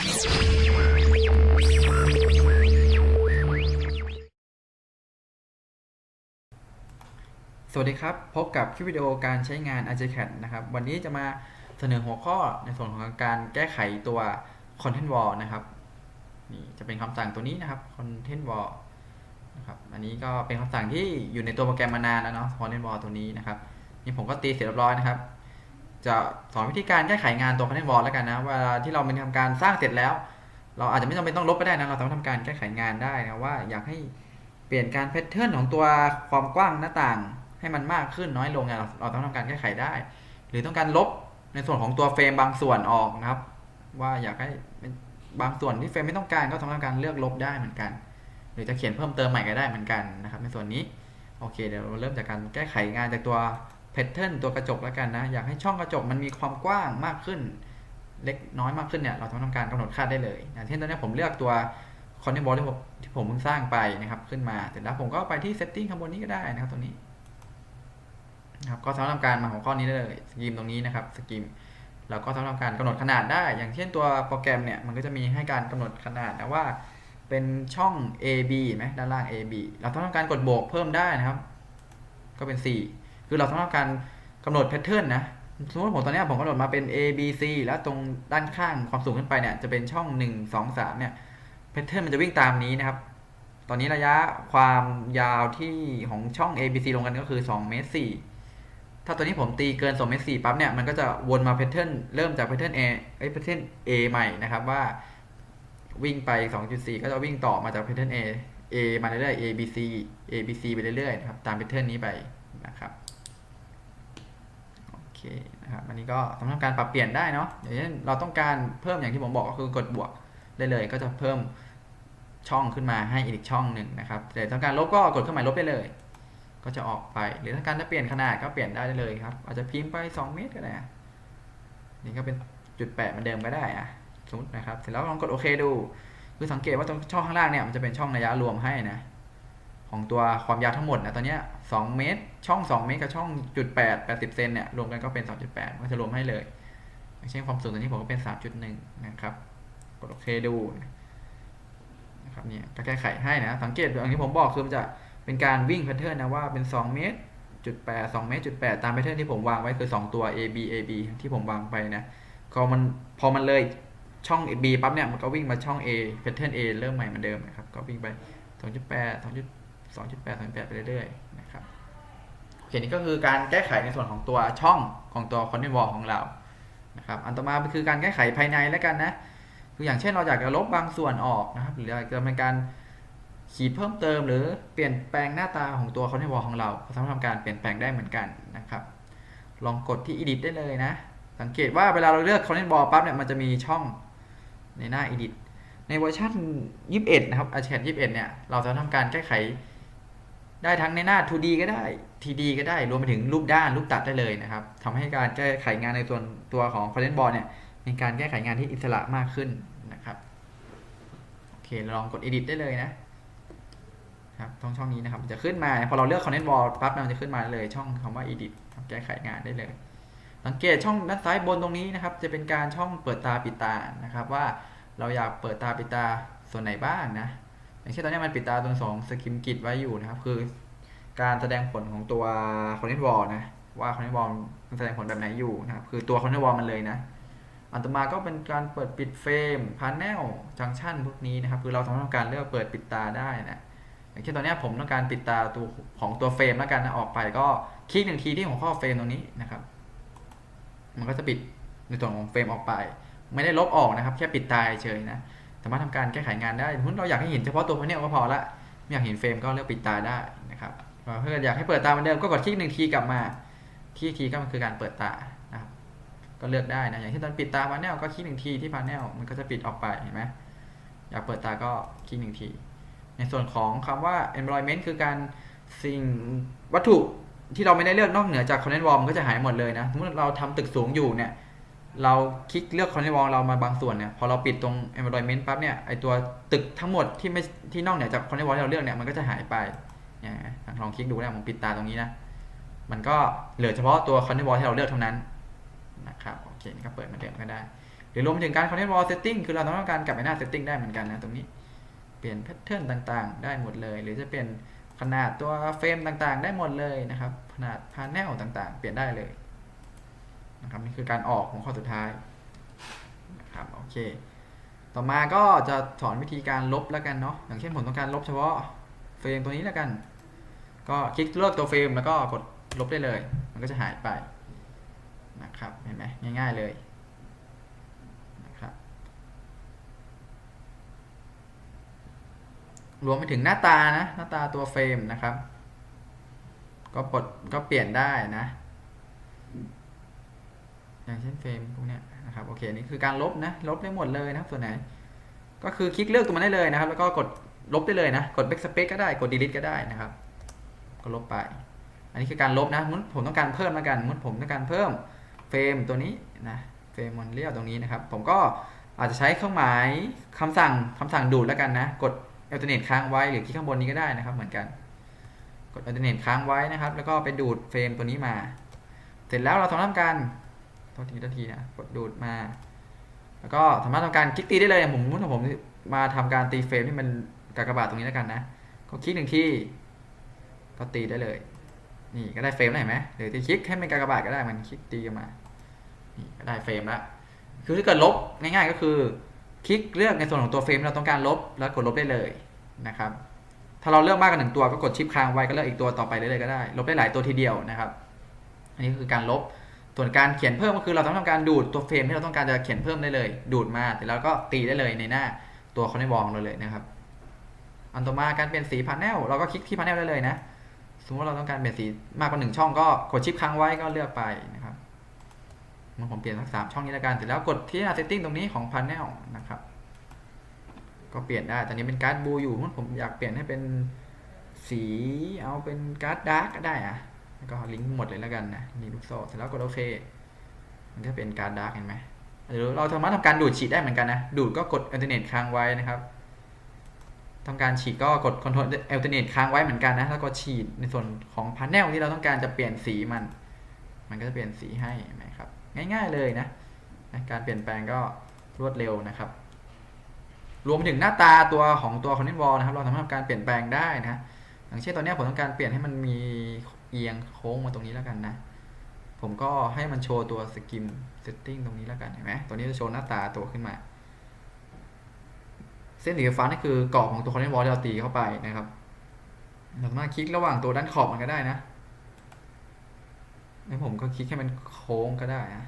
สวัสดีครับ พบกับคลิปวิดีโอการใช้งาน a j c a d นะครับ วันนี้จะมาเสนอหัวข้อในส่วนของการแก้ไขตัว Content Wall นะครับ นี่จะเป็นคำสั่งตัวนี้นะครับ Content Wall นะครับ อันนี้ก็เป็นคำสั่งที่อยู่ในตัวโปรแกรมมานานแล้วเนาะ Content Wall ตัวนี้นะครับ นี่ผมก็ตีเสร็จเรียบร้อยนะครับ จะสอนวิธีการแก้ไขงานตัว Content Wall แล้วกันนะเวลาที่เราเป็นทำการสร้างเสร็จแล้ว เราอาจจะไม่จำเป็นต้องลบก็ได้นะเราสามารถทำการแก้ไขงานได้นะว่าอยากให้เปลี่ยนการแพทเทิร์นของตัวความกว้างหน้าต่างให้มันมากขึ้นน้อยลงเนี่ยเราเราต้องทำการแก้ไขได้ หรือต้องการลบในส่วนของตัวเฟรมบางส่วนออกนะครับ ว่าอยากให้บางส่วนที่เฟรมไม่ต้องการก็ต้องทำการเลือกลบได้เหมือนกัน หรือจะเขียนเพิ่มเติมใหม่ก็ได้เหมือนกันนะครับ ในส่วนนี้โอเคเดี๋ยวเราเริ่มจากการแก้ไขงานจากตัว แพทเทิร์นตัวกระจกแล้วกันนะ อยากให้ช่องกระจกมันมีความกว้างมากขึ้น เล็กน้อยมากขึ้นเนี่ย เราต้องทำการกำหนดค่าได้เลยอย่างเช่นตอนนี้ผมเลือกตัวคอนเทนต์บอลที่ผมที่ผมเพิ่งสร้างไปนะครับขึ้นมาเสร็จแล้วผมก็ไปที่ setting ข้างบนนี้ก็ได้นะครับตรงนี้นะครับก็สามารถทำการมาของข้อนี้ได้เลยสกีมตรงนี้นะครับสกีมเราก็สามารถทำการกำหนดขนาดได้ อย่างเช่นตัวโปรแกรมเนี่ยมันก็จะมีให้การกำหนดขนาดนะว่าเป็นช่อง A B เห็นไหมด้านล่าง A B เราต้องทำการกดบวกเพิ่มได้นะครับ ก็เป็น 4 คือเราต้องทำการกำหนดแพทเทิร์นนะสมมติผมตอนนี้ผมกำหนดมาเป็น A B C แล้วตรงด้านข้างความสูงขึ้นไปเนี่ยจะเป็นช่อง 1 2 3เนี่ยแพทเทิร์นมันจะวิ่งตามนี้นะครับ ตอนนี้ระยะความยาวที่ของช่อง A B C ลงกันก็คือ2เมตร4ถ้าตัวนี้ผมตีเกิน2เมตร4ปั๊บเนี่ยมันก็จะวนมาแพทเทิร์นเริ่มจากแพทเทิร์น A เอ้ยแพทเทิร์น A ใหม่นะครับว่าวิ่งไป 2.4 ก็จะวิ่งต่อมาจากแพทเทิร์น A A มาเรื่อยๆ A B C A B C ไปเรื่อยๆนะครับตามแพทเทิร์นนี้ไปนะครับ เคนะครับอันนี้ก็สามารถทำการปรับเปลี่ยนได้เนาะอย่างเช่นเราต้องการเพิ่มอย่างที่ผมบอกก็คือกดบวกได้เลย ก็จะเพิ่มช่องขึ้นมาให้อีกช่องหนึ่งนะครับแต่ต้องการลบก็กดเครื่องหมายลบได้เลย ก็จะออกไปหรือถ้าการจะเปลี่ยนขนาดก็เปลี่ยนได้เลยครับ อาจจะพิมพ์ไป 2 เมตรก็ได้นี่ก็เป็นจุดแปดเหมือนเดิมก็ได้อะสมมตินะครับเสร็จแล้วลองกดโอเคดูคือสังเกตว่าตรงช่องข้างล่างเนี่ยมันจะเป็นช่องระยะรวมให้นะ ของตัวความยาวทั้งหมดนะตอนนี้2เมตร ช่อง 2 เมตรกับช่องจุด8 80เซนเนี่ยรวมกันก็เป็น 2.8มันก็จะรวมให้เลยเช่นความสูงตัวนี้ผมก็เป็น 3.1 นะครับ กดโอเคดูนะครับเนี่ยก็แก้ไขให้นะ สังเกตอย่างที่ผมบอกคือมันจะเป็นการวิ่งแพทเทิร์นนะว่าเป็น 2 เมตรจุด8 2เมตรจุด8ตามแพทเทิร์นที่ผมวางไว้คือ 2 ตัว A B A B ที่ผมวางไปนะพอมันพอมันเลยช่อง B ปั๊บเนี่ยมันก็วิ่งมาช่อง A แพทเทิร์น A เริ่มใหม่เหมือนเดิมนะครับก็วิ่งไป2.8 2. 2.8 2.8ไปเรื่อยๆนะครับโอเคนี่ก็คือการแก้ไขในส่วนของตัวช่องของตัวคอนเทนต์วอลของเรานะครับอันต่อมาคือการแก้ไขภายในแล้วกันนะคืออย่างเช่นเราอยากจะลบบางส่วนออกนะครับ หรืออยากจะเป็นการขีดเพิ่มเติม หรือเปลี่ยนแปลงหน้าตาของตัวคอนเทนต์วอลของเราสามารถทำการเปลี่ยนแปลงได้เหมือนกันนะครับลองกดที่ edit ได้เลยนะ สังเกตว่าเวลาเราเลือกคอนเทนต์วอลปั๊บเนี่ย มันจะมีช่องในหน้า edit ในเวอร์ชัน21 นะครับ a c h a t 21 เนี่ย เราจะทำการแก้ไข ได้ทั้งในหน้า 2D ก็ได้ 3D ก็ได้ รวมไปถึงรูปด้านรูปตัดได้เลยนะครับทำให้การแก้ไขงานในส่วนตัวของ Content Board เนี่ยมีการแก้ไขงานที่อิสระมากขึ้นนะครับโอเคลองกด Edit ได้เลยนะครับช่องช่องนี้นะครับจะขึ้นมาพอเราเลือก Content Board ปั๊บมันจะขึ้นมาเลยช่องคำว่า Edit แก้ไขงานได้เลย สังเกตช่องด้านซ้ายบนตรงนี้นะครับ จะเป็นการช่องเปิดตาปิดตานะครับว่าเราอยากเปิดตาปิดตาส่วนไหนบ้างนะ อย่างเช่นตอนนี้มันปิดตาตรงสองสกิมกิดไว้อยู่นะครับ คือการแสดงผลของตัวคอนเนต์วอลนะว่าคอนเนต์วอลมันแสดงผลแบบไหนอยู่นะครับคือตัวคอนเนต์วอลมันเลยนะอันต่อมาก็เป็นการเปิดปิดเฟรมพาร์เนลจังชันพวกนี้นะครับ คือเราสามารถทำการเลือกเปิดปิดตาได้นะอย่างเช่นตอนนี้ผมต้องการปิดตาตัวของตัวเฟรมแล้วกันนะออกไปก็คลิกหนึ่งทีที่หัวข้อเฟรมตรงนี้นะครับ มันก็จะปิดในส่วนของเฟรมออกไป ไม่ได้ลบออกนะครับ แค่ปิดตาเฉยนะ สามารถทำการแก้ไขงานได้สมมติเราอยากให้เห็นเฉพาะตัวพาเนลก็พอละไม่อยากเห็นเฟรมก็เลือกปิดตาได้นะครับถ้าเกิดอยากให้เปิดตาเหมือนเดิมก็กดคลิกหนึ่งทีกลับมาที่ทีก็มันคือการเปิดตานะครับก็เลือกได้นะอย่างเช่นตอนปิดตาพาเนลก็คลิกหนึ่งทีที่พาเนลมันก็จะปิดออกไปเห็นไหมอยากเปิดตาก็คลิกหนึ่งที ในส่วนของคำว่า environment คือการสิ่งวัตถุที่เราไม่ได้เลือกนอกเหนือจาก content wall มันก็จะหายหมดเลยนะสมมติเราทำตึกสูงอยู่เนี่ย เราคลิกเลือก content wall เรามาบางส่วนเนี่ยพอเราปิดตรง environment ปั๊บเนี่ยไอตัวตึกทั้งหมดที่ไม่ที่นอกเหนือจาก content wall ที่เราเลือกเนี่ยมันก็จะหายไปเนี่ยลองคลิกดูนะผมปิดตาตรงนี้นะมันก็เหลือเฉพาะตัว content wall ที่เราเลือกเท่านั้นนะครับโอเคนี่ก็เปิดมาเดิมก็ได้ หรือรวมถึงการ content wall setting คือเราต้องการกลับไปหน้า setting ได้เหมือนกันนะตรงนี้เปลี่ยนแพทเทิร์นต่างๆ ได้หมดเลย หรือจะเปลี่ยนขนาดตัวเฟรมต่างๆ ได้หมดเลยนะครับขนาดพาแนลต่างๆ เปลี่ยนได้เลย นะครับนี่คือการออกของข้อสุดท้ายนะครับโอเค ต่อมาก็จะสอนวิธีการลบแล้วกันเนาะอย่างเช่นผมต้องการลบเฉพาะเฟรมตัวนี้แล้วกัน ก็คลิกเลือกตัวเฟรมแล้วก็กดลบได้เลย มันก็จะหายไปนะครับเห็นไหมง่าย ๆเลยนะครับรวมไปถึงหน้าตานะหน้าตาตัวเฟรมนะครับ ก็ปลดก็เปลี่ยนได้นะ อย่างเช่นเฟรมพวกเนี้ยนะครับโอเคนี่คือการลบนะลบได้หมดเลยนะครับส่วนไหน ก็คือคลิกเลือกตัวมันได้เลยนะครับ แล้วก็กดลบได้เลยนะกด backspace ก็ได้กด delete ก็ได้นะครับ ก็ลบไป อันนี้คือการลบนะมุดผมต้องการเพิ่มแล้วกันมุดผมต้องการเพิ่มเฟรมตัวนี้นะเฟรมมันเรียกตรงนี้นะครับ ผมก็อาจจะใช้เครื่องหมายคำสั่งคำสั่งดูดแล้วกันนะ กด alternate ค้างไว้หรือที่ข้างบนนี้ก็ได้นะครับ เหมือนกัน กด alternate ค้างไว้นะครับ แล้วก็ไปดูดเฟรมตัวนี้มา เสร็จแล้วเราทำการ โทษทีโทษทีนะกดดูดมา แล้วก็สามารถทำการคลิกตีได้เลยผมมุดผมมาทำการตีเฟรมที่มันกากบาทตรงนี้แล้วกันนะก็คลิกหนึ่งที่ก็ตีได้เลย นี่ก็ได้เฟรมแล้ไหมหรือจะคลิกให้เป็นกากบาทก็ได้มันคลิกตีกันมานี่ก็ได้เฟรมแล้วคือถ้าเกิดลบง่ายๆก็คือ คลิกเลือกในส่วนของตัวเฟรมที่เราต้องการลบแล้วกดลบได้เลยนะครับ ถ้าเราเลือกมากกว่าหนึ่งตัวก็กดชิปค้างไว้ก็เลือกอีกตัวต่อไปได้เลยก็ได้ ลบได้หลายตัวทีเดียวนะครับ อันนี้คือการลบ ส่วนการเขียนเพิ่มก็คือเราต้องทำการดูดตัวเฟรมที่เราต้องการจะเขียนเพิ่มได้เลย ดูดมาแต่แล้วก็ตีได้เลยในหน้าตัวคอนเนวองเราเลยนะครับ อันต่อมาการเปลี่ยนสีพาเนลเราก็คลิกที่พาเนลได้เลยนะ สมมติเราต้องการเปลี่ยนสีมากกว่าหนึ่งช่องก็กดชิปค้างไว้ก็เลือกไปนะครับมันผมเปลี่ยนสักสามช่องนี้แล้วกันเสร็จแล้วกดที่หน้า setting ตรงนี้ของพาเนลนะครับ ก็เปลี่ยนได้ตอนนี้เป็นการ์ดบูอยู่ผมอยากเปลี่ยนให้เป็นสีเอาเป็นการ์ดดาร์กก็ได้อะ แล้วก็ลิงก์หมดเลยแล้วกันนะนี่ลูกโซ่เสร็จแล้วกดโอเค มันก็เป็นการดาร์กเห็นไหมหรือเราสามารถทำการดูดฉีดได้เหมือนกันนะ ดูดก็กด alternate ค้างไว้นะครับต้องการฉีดก็กด control alternate ค้างไว้เหมือนกันนะ แล้วก็ฉีดในส่วนของ panel ที่เราต้องการจะเปลี่ยนสีมัน มันก็จะเปลี่ยนสีให้นไหมครับ ง่ายๆเลยนะ การเปลี่ยนแปลงก็รวดเร็วนะครับ รวมไปถึงหน้าตาตัวของตัว content wall นะครับ เราสามารถทำการเปลี่ยนแปลงได้นะ อย่างเช่นตอนนี้ผมต้องการเปลี่ยนให้มันมี เอียงโค้งมาตรงนี้แล้วกันนะ ผมก็ให้มันโชว์ตัวสกิมเซตติ้งตรงนี้แล้วกันเห็นไหมตัวนี้จะโชว์หน้าตาตัวขึ้นมา เส้นสีฟ้านี่คือกรอบของตัวคอนเทนต์วอลที่เราตีเข้าไปนะครับเราสามารถคลิกระหว่างตัวด้านขอบมันก็ได้นะแล้วผมก็คลิกให้มันโค้งก็ได้นะ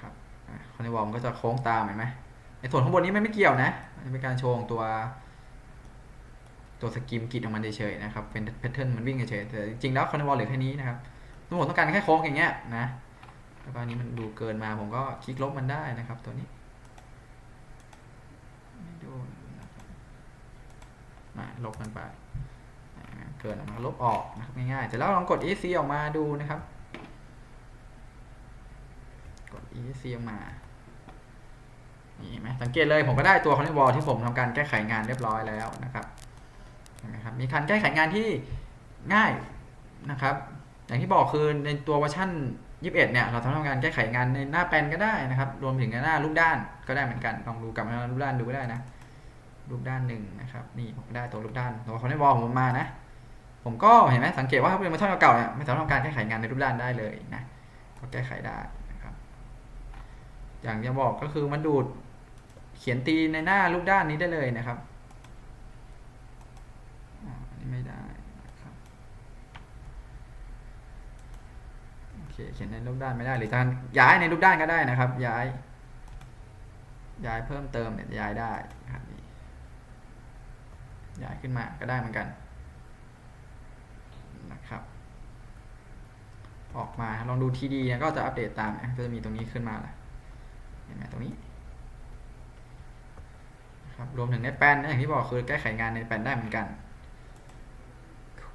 ครับคอนเทนต์วอลก็จะโค้งตามเห็นไหมในส่วนข้างบนนี้มันไม่เกี่ยวนะเป็นการโชว์ของตัว ตัวสกิมกิดของมันเฉยๆนะครับ เป็นแพทเทิร์นมันวิ่งเฉยๆแต่จริงๆแล้วคอนวอลเหลือแค่นี้นะครับสมมติต้องการแค่โค้งอย่างเงี้ยนะแล้วก็อันนี้มันดูเกินมาผมก็คลิกลบมันได้นะครับตัวนี้ไม่โดนนะครับมาลบมันไปเกินออกมาลบออกนะครับง่ายๆแต่แล้วลองกด EC ออกมาดูนะครับ กด EC ออกมานี่ไหมสังเกตเลยผมก็ได้ตัวคอนเทนต์วอลที่ผมทำการแก้ไขงานเรียบร้อยแล้วนะครับ นไหมครับมีการแก้ไขงานที่ง่ายนะครับ อย่างที่บอกคือในตัวเวอร์ชัน21 เนี่ย เราสามารถทำการแก้ไขงานในหน้าแปลนก็ได้นะครับ รวมถึงในหน้ารูปด้านก็ได้เหมือนกันลองดูกลับมารูปด้านดูก็ได้นะรูปด้านหนึ่งนะครับนี่ผมได้ตัวรูปด้านตัวคอนเทนต์วอลผมมานะ ผมก็เห็นไหมสังเกตว่าถ้าเป็นเวอร์ชันเก่าๆเนี่ยไม่สามารถทำการแก้ไขงานในรูปด้านได้เลยนะก็แก้ไขได้นะครับ อย่างที่บอกก็คือมันดูดเขียนตีในหน้ารูปด้านนี้ได้เลยนะครับอ่าอันนี้ไม่ได้นะครับ โอ เคเขียนในรูปด้านไม่ได้หรือการย้ายในรูปด้านก็ได้นะครับ ย้าย ย้ายเพิ่มเติมเนี่ยย้ายได้ครับย้ายขึ้นมาก็ได้เหมือนกันนะครับ ออกมาลองดูทีดีก็จะอัปเดตตามก็จะมีตรงนี้ขึ้นมาแหละเห็นไหมตรงนี้นะครับรวมถึงในแปนอย่างที่บอกคือแก้ไขงานในแปนได้เหมือนกัน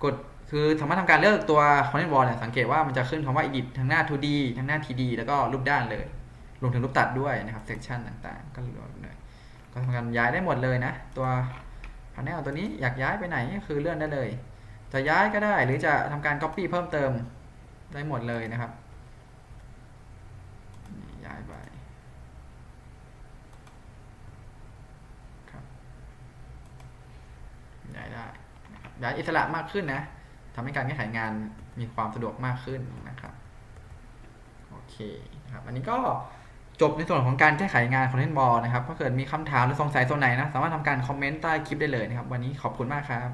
กด คือสามารถทำการเลือกตัว content wall เนี่ยสังเกตว่ามันจะขึ้นคำว่า edit ทั้งหน้า 2D ทั้งหน้า 3D แล้วก็รูปด้านเลย รวมถึงรูปตัดด้วยนะครับเซสชันต่างๆ ก็รวมเลยก็ทำการย้ายได้หมดเลยนะ ตัว panel ตัวนี้อยากย้ายไปไหนคือเลื่อนได้เลย จะย้ายก็ได้หรือจะทำการ copy เพิ่มเติมได้หมดเลยนะครับย้ายไปย้ายได้ย้ายอิสระมากขึ้นนะ ทำให้การแก้ไขงานมีความสะดวกมากขึ้นนะครับโอเคนะครับอันนี้ก็จบในส่วนของการแก้ไขงานคอนเทนต์บอลนะครับถ้าเกิดมีคำถามหรือสงสัยส่วนไหนนะสามารถทำการคอมเมนต์ใต้คลิปได้เลยนะครับ วันนี้ขอบคุณมากครับ